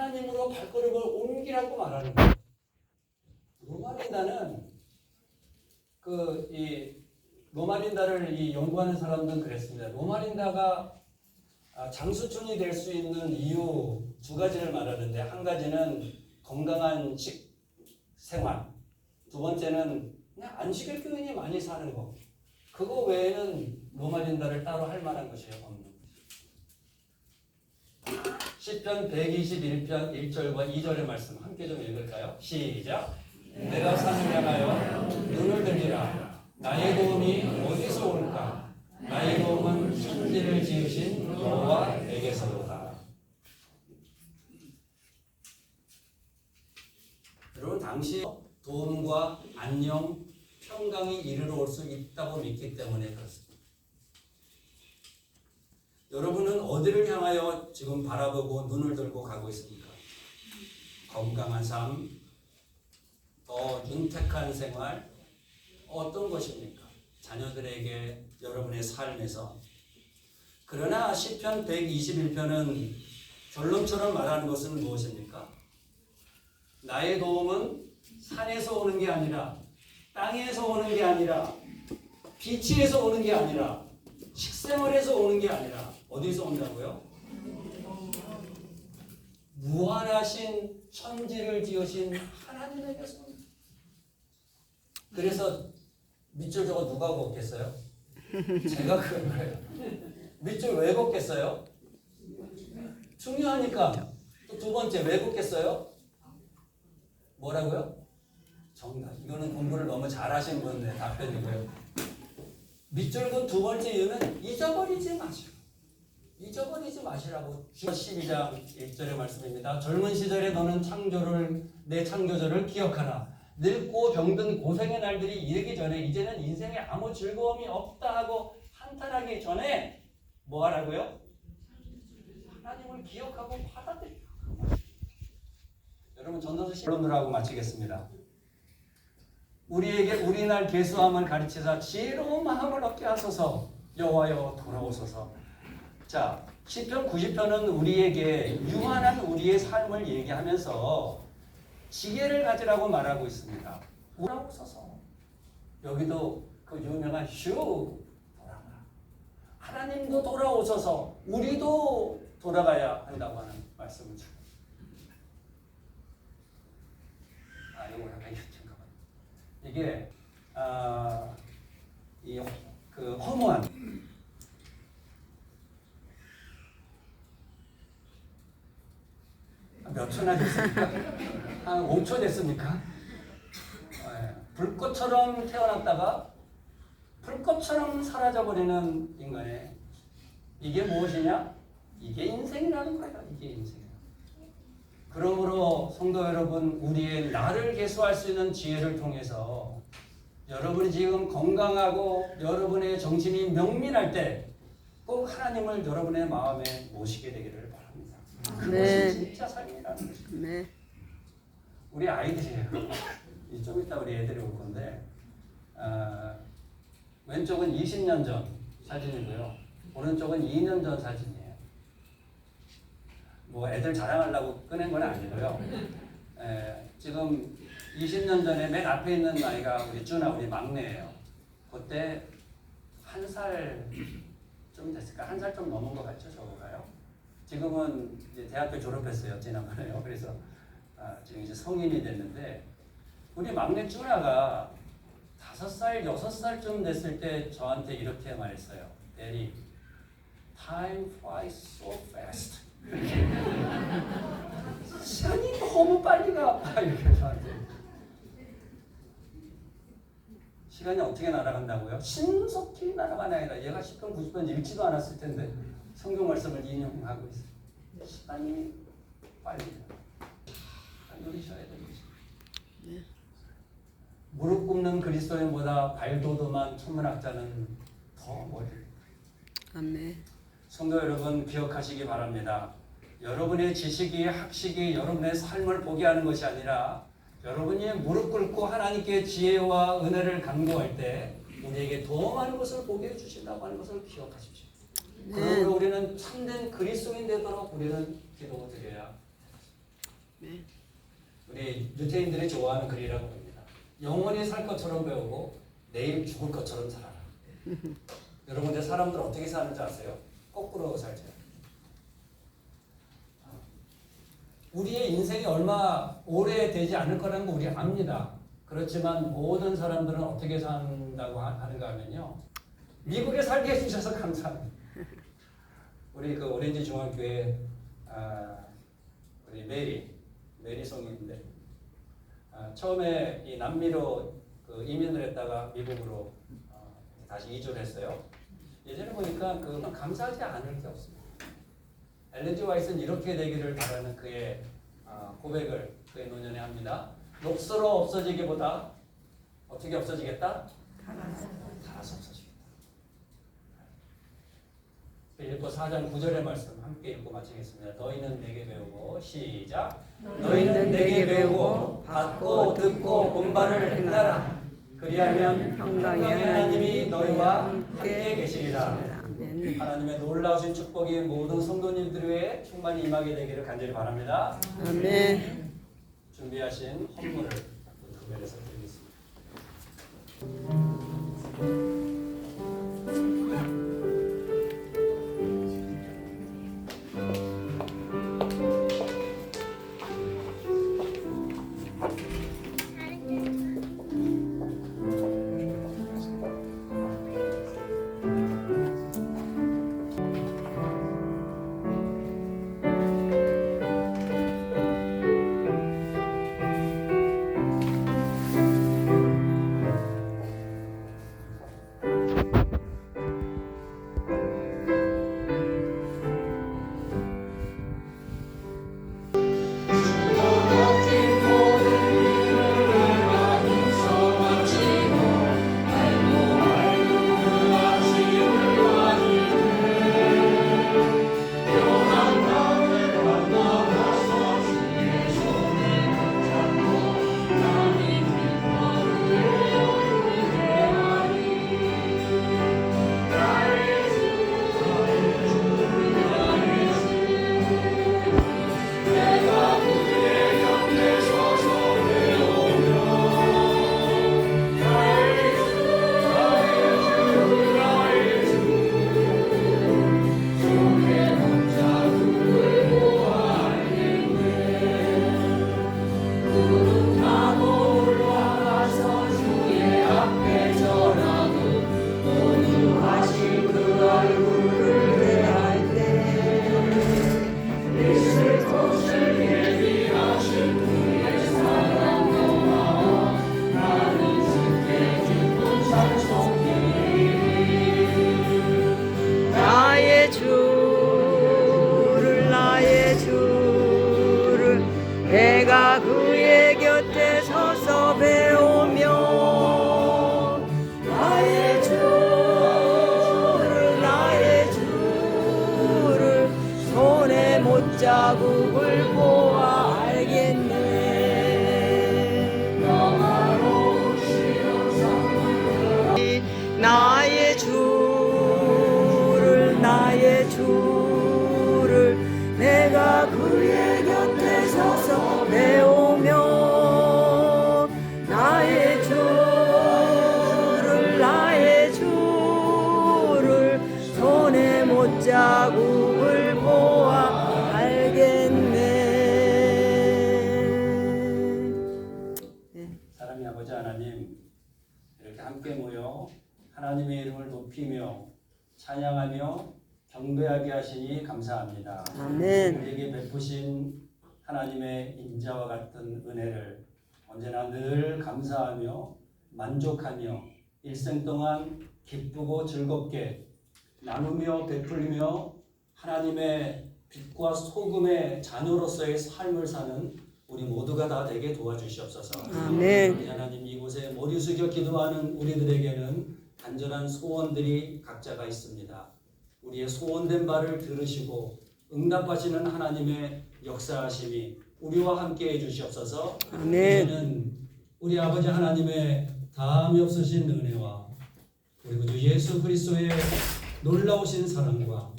하나님으로 발걸음을 옮기라고 말하는 거예요. 로마린다는 그 이 로마린다를 이 연구하는 사람들은 그랬습니다. 로마린다가 아, 장수충이 될 수 있는 이유 두 가지를 말하는데 한 가지는 건강한 식 생활, 두 번째는 그냥 안식일 교인이 많이 사는 거. 그거 외에는 로마린다를 따로 할 만한 것이에요. 10편 121편 1절과 2절의 말씀 함께 좀 읽을까요? 시작! 내가 산을 향하여 눈을 들리라 나의 도움이 어디서 올까? 나의 도움은 천지를 지으신 여호와 내게서로다. 여러분 당시 도움과 안녕, 평강이 이르러 올 수 있다고 믿기 때문에 그렇습니다. 여러분은 어디를 향하여 지금 바라보고 눈을 들고 가고 있습니까? 건강한 삶, 더 윤택한 생활, 어떤 것입니까? 자녀들에게 여러분의 삶에서. 그러나 시편 121편은 결론처럼 말하는 것은 무엇입니까? 나의 도움은 산에서 오는 게 아니라 땅에서 오는 게 아니라 빛에서 오는 게 아니라 식생활에서 오는 게 아니라 어디서 온다고요? 무한하신 천지를 지으신 하나님에게서 온다. 그래서 밑줄 저거 누가 걷겠어요? 제가 그런 거예요. 밑줄 왜 걷겠어요? 중요하니까. 또 두 번째 왜 걷겠어요? 뭐라고요? 정답. 이거는 공부를 너무 잘하신 분의 답변이고요. 밑줄 긋두 번째 이유는 잊어버리지 마시고. 잊어버리지 마시라고 12장 1절의 말씀입니다. 젊은 시절에 너는 창조를 내 창조주를 기억하라. 늙고 병든 고생의 날들이 이르기 전에 이제는 인생에 아무 즐거움이 없다 하고 한탄하기 전에 뭐 하라고요? 하나님을 기억하고 받아들이라. 여러분 전도서 실론을 하고 마치겠습니다. 우리에게 우리날 계수함을 가르치사 지혜로운 마음을 얻게 하소서 여호와여 돌아오소서. 자 시편 90편은 우리에게 유한한 우리의 삶을 얘기하면서 지혜를 가지라고 말하고 있습니다. 돌아오소서. 여기도 그 유명한 슈 돌아가. 하나님도 돌아오셔서 우리도 돌아가야 한다고 하는 말씀을 주고. 아, 이거 약간 잠깐만. 이게 아, 이그 허무한 몇 초나 됐습니까? 한 5초 됐습니까? 예, 불꽃처럼 태어났다가 불꽃처럼 사라져버리는 인간의 이게 무엇이냐? 이게 인생이라는 거예요. 이게 인생. 그러므로 성도 여러분, 우리의 나를 개수할 수 있는 지혜를 통해서 여러분이 지금 건강하고 여러분의 정신이 명민할 때 꼭 하나님을 여러분의 마음에 모시게 되기를. 그것이 네. 진짜 삶이라는 것입니다. 네. 우리 아이들이에요. 이좀 이따 우리 애들이 올 건데 어, 왼쪽은 20년 전 사진이고요. 오른쪽은 2년 전 사진이에요. 뭐 애들 자랑하려고 꺼낸 건 아니고요. 에, 지금 20년 전에 맨 앞에 있는 아이가 우리 준아 우리 막내예요. 그때 한 살 좀 됐을까? 한 살 좀 넘은 것 같죠, 저거가요? 지금은 이제 대학교 졸업했어요, 지난번에요. 그래서 아, 지금 이제 성인이 됐는데 우리 막내 쭈나가 다섯 살, 여섯 살쯤 됐을 때 저한테 이렇게 말했어요. Daddy, time flies so fast. 시간이 너무 빨리 가. 이렇게 저한테. 시간이 어떻게 날아간다고요? 신속히 날아가는 아니라 얘가 10분, 90분 읽지도 않았을 텐데 성경 말씀을 인용하고 있어요. 시간이 빨리 가. 누리셔야 되는 것입니다. 무릎 꿇는 그리스도인보다 발도도만 천문학자는 더 멀리. 아멘. 성도 여러분 기억하시기 바랍니다. 여러분의 지식이 학식이 여러분의 삶을 보게 하는 것이 아니라 여러분이 무릎 꿇고 하나님께 지혜와 은혜를 강구할 때 우리에게 더 많은 것을 보게 해주신다고 하는 것을 기억하십시오. 네. 그러므로 우리는 참된 그리스도인 되도록 우리는 기도드려야 우리 유태인들이 좋아하는 글이라고 봅니다. 영원히 살 것처럼 배우고 내일 죽을 것처럼 살아라. 여러분 이제 사람들 어떻게 사는지 아세요? 거꾸로 살죠. 우리의 인생이 얼마 오래 되지 않을 거라는 거 우리 압니다. 그렇지만 모든 사람들은 어떻게 산다고 하- 하는가 하면요. 미국에 살게 해주셔서 감사합니다. 우리 그 오렌지 중학교에 아, 우리 메리 메리 성인인데 아, 처음에 이 남미로 그 이민을 했다가 미국으로 어, 다시 이주를 했어요. 예전에 보니까 그건 감사하지 않을 게 없습니다. 엘렌지 와이스는 이렇게 되기를 바라는 그의 어, 고백을 그의 노년에 합니다. 녹슬어 없어지기보다 어떻게 없어지겠다? 달아서 없어지겠다. 빌립보 4장 9절의 말씀 함께 읽고 마치겠습니다. 너희는 내게 배우고 시작. 너희는 내게 배우고 받고 듣고 본바를 행하라. 그리하면 평강의 하나님이 너희와 함께 계시리라. 하나님의 놀라우신 축복이 모든 성도님들 위해 충만히 임하게 되기를 간절히 바랍니다. 아멘. 준비하신 헌물을 구별해서 드리겠습니다. 하시니 감사합니다. 아멘. 우리에게 베푸신 하나님의 인자와 같은 은혜를 언제나 늘 감사하며 만족하며 일생 동안 기쁘고 즐겁게 나누며 베풀며 하나님의 빛과 소금의 자녀로서의 삶을 사는 우리 모두가 다 되게 도와주시옵소서. 아멘. 하나님 이곳에 머리 숙여 기도하는 우리들에게는 간절한 소원들이 각자가 있습니다. 우리의 소원된 바를 들으시고 응답하시는 하나님의 역사하심이 우리와 함께 해주시옵소서. 아멘. 이제는 우리 아버지 하나님의 다함이 없으신 은혜와 그리고 주 예수 그리스도의 놀라우신 사랑과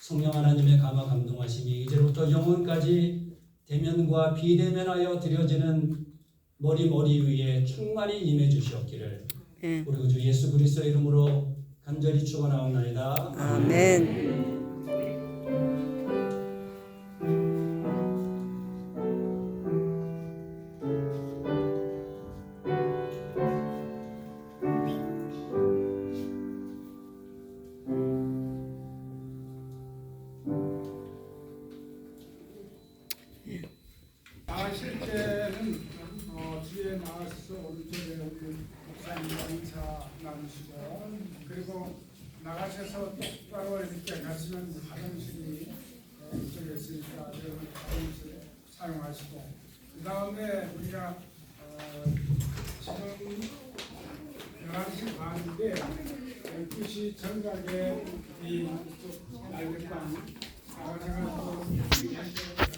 성령 하나님의 감화 감동하심이 이제부터 영원까지 대면과 비대면하여 드려지는 머리 머리 위에 충만히 임해 주시옵기를 예. 우리 구주 예수 그리스도의 이름으로 간절히 축원하옵나이다. 아멘. 나와서 오른쪽에 우리 목사님 인사 나누시고 그리고 나가셔서 똑바로 이렇게 가시면 화장실이 어, 이쪽에 있으니까 여러분 화장실 사용하시고. 그 다음에 우리가 어, 지금 11시 반인데 12시 정각에 이 날개빵 나가셔가지고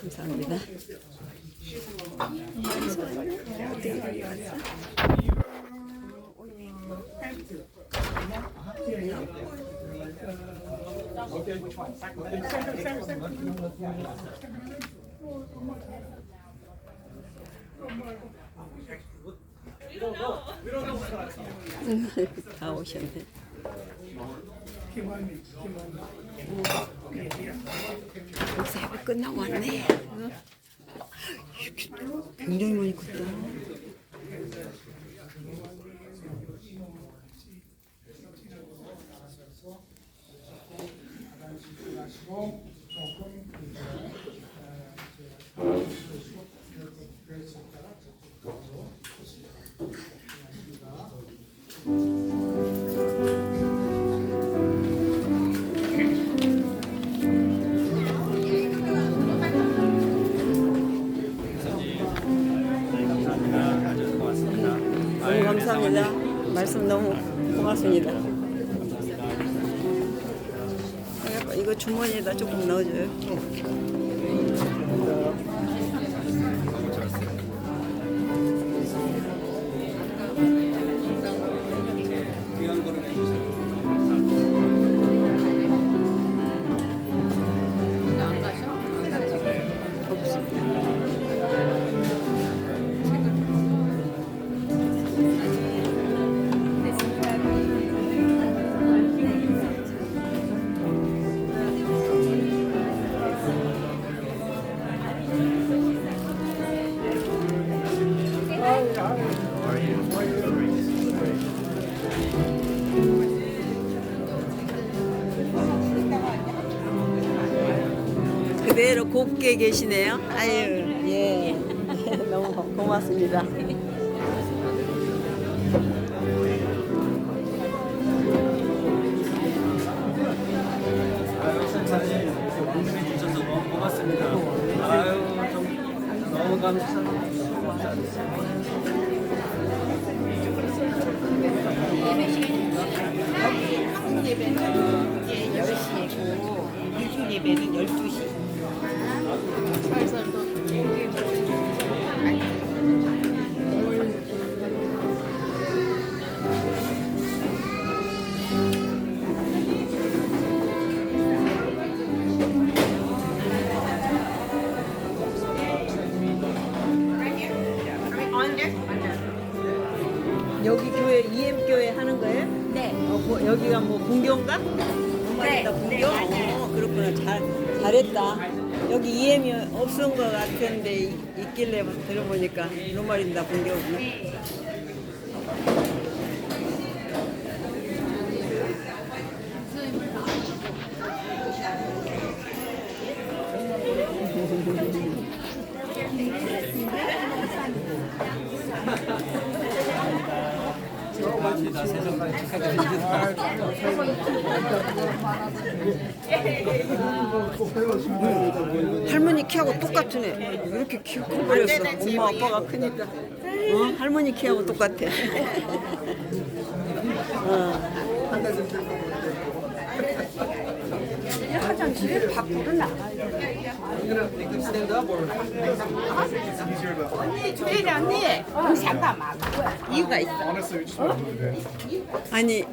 감사합니다. 다 오셨네. 목사가 끝나고 왔네. 굉장히 많이 컸다. 하시고 말씀 너무 고맙습니다. 아, 이거 주머니에다 조금 넣어줘요. 그대로 곱게 계시네요. 아유, 예. 너무 고- 고맙습니다. 아유, 선사님, 주셔서 너무 고맙습니다. 아유, 좀 너무 감사합니다. 예배는 이제 10시이고 일주 예배는 12시. Okay. 없은 것 같은데 이- 있길래 들어보니까 노말인다 분교구나. 축하합니다. 세상까지 축하드립니다. 할머니 키하고 똑같으네. 이렇게 키 커버렸어. 엄마 아빠가 크니까. 어? 할머니 키하고 똑같아. 어. 화장실에 밖으로 나가요. 언니 조혜리 언니 잠깐 만 이유가 있어. 아니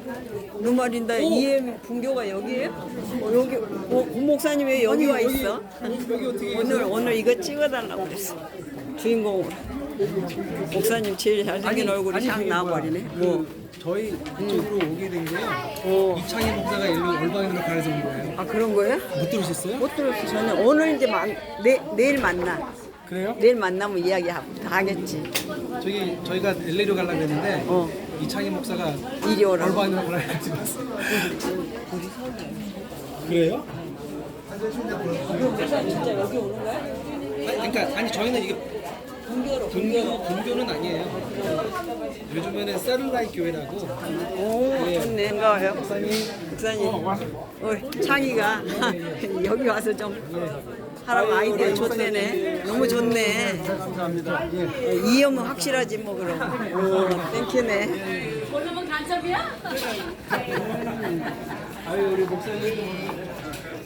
루마린다 EM 분교가 여기에요? 어, 여기 어, 고 목사님 왜 여기 와 있어? 오늘 오늘 이거 찍어달라고 그랬어 주인공으로 목사님 제일 잘생긴 얼굴이 싹 나와버리네 뭐 저희 이쪽으로 오게 된 게요. 어. 이창희 목사가 일로 얼방으로 가려서 온 거예요. 아 그런 거예요? 못 들으셨어요? 못 들었어 저는 오늘 이제 만, 내, 내일 만나 그래요? 내일 만나면 이야기 하- 다 하겠지 저기 저희가 LA로 가려고 했는데 어 이창희 목사가 이리 오라고 얼방으로 가려고 왔어요. 그래요? 진짜 여기 오는 거야? 아니, 그러니까 아니 저희는 이게 분교로 분교 분교는 아니에요. 요즘에는 셀룰라이 교회라고. 오 좋네. 반가워요. 목사님. 목사님. 어, 창희가 여기 와서 좀 하라고 아이디어 줬대네. 너무 좋네. 감사합니다. 예. 어, 이염은 확실하지 뭐 그럼. 오. 땡큐네. 아유 우리 목사님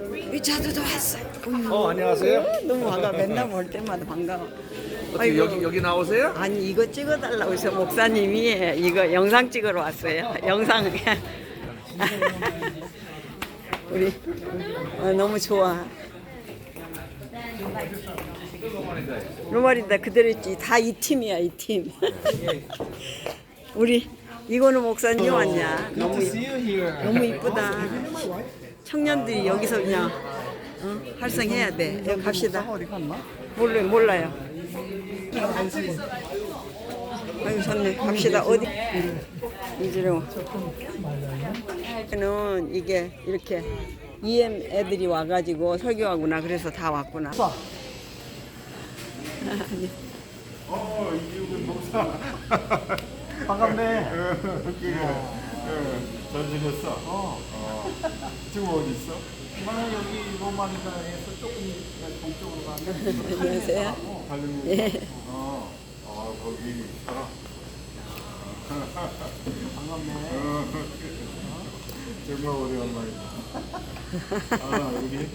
위차도도 왔어 어 안녕하세요. 너무 반가워 맨날 볼 때마다 반가워 어떻게 여기 여기 나오세요? 아니 이거 찍어달라고 해서 목사님이 이거 영상 찍으러 왔어요. 영상 우리 어, 너무 좋아. 루말인다 그대로 있지 다 이 팀이야 이 팀. 우리 이거는 목사님 왔냐? 너무 이- See you here. 너무 이쁘다. 청년들이 여기서 그냥 어? 활성해야 돼. 여기 갑시다. 몰라 몰라요. 아유 좋네. 갑시다. 어디? 이지로. 는 이게 이렇게 EM 애들이 와가지고 설교하구나. 그래서 다 왔구나. 어 이기훈 목사. 반갑네. 잘 지냈어? 어. 지금 어디 있어? 나는 여기 로마니다에서 조금 동쪽으로 가면 안녕하세요. 거. 예. 어. 아 거기. 반갑네. 어. 정말 오래간만이다. 아 우리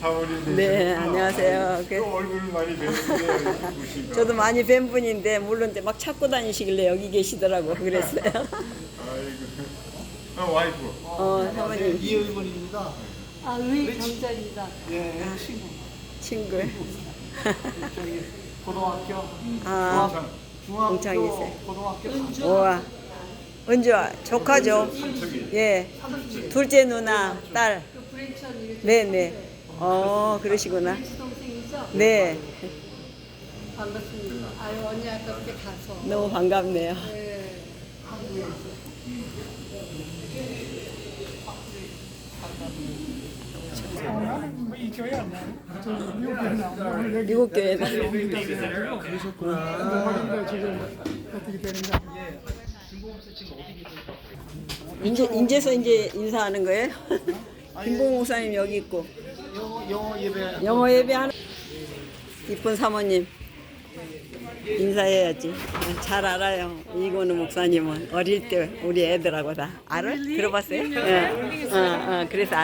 사모님 네, 안녕하세요. 그- 또 얼굴 많이 보시가. 저도 많이 뵌 분인데 물론 이제 막 찾고 다니시길래 여기 계시더라고. 그랬어요. 아이고. 어 와이프. 어, 사모님 이 의원입니다. 아, 의 경찰이다. 예, 친구. 친구. 저기 고등학교, 아, 중학교, 동창이세요. 고등학교. 우와. 은주아, 조카죠? 예. 둘째 누나, 딸. 네 네. 어, 그러시구나. 네. 반갑습니다. 아유 언니 아깝게 가서 너무 반갑네요. 나는 뭐이 교회 아니야. 저 미국 교회 어떻게 되는가? 이제, 이제서 이제 인사하는 거예요? 김봉 목사님 여기 있고. 영어, 영어 예배. 영어 예배 하는 이쁜 사모님 인사해야지 잘 알아요 이건우 목사님은 어릴 때 우리 애들하고 다 알아? 들어봤어요? 예. 어, 어, 그래서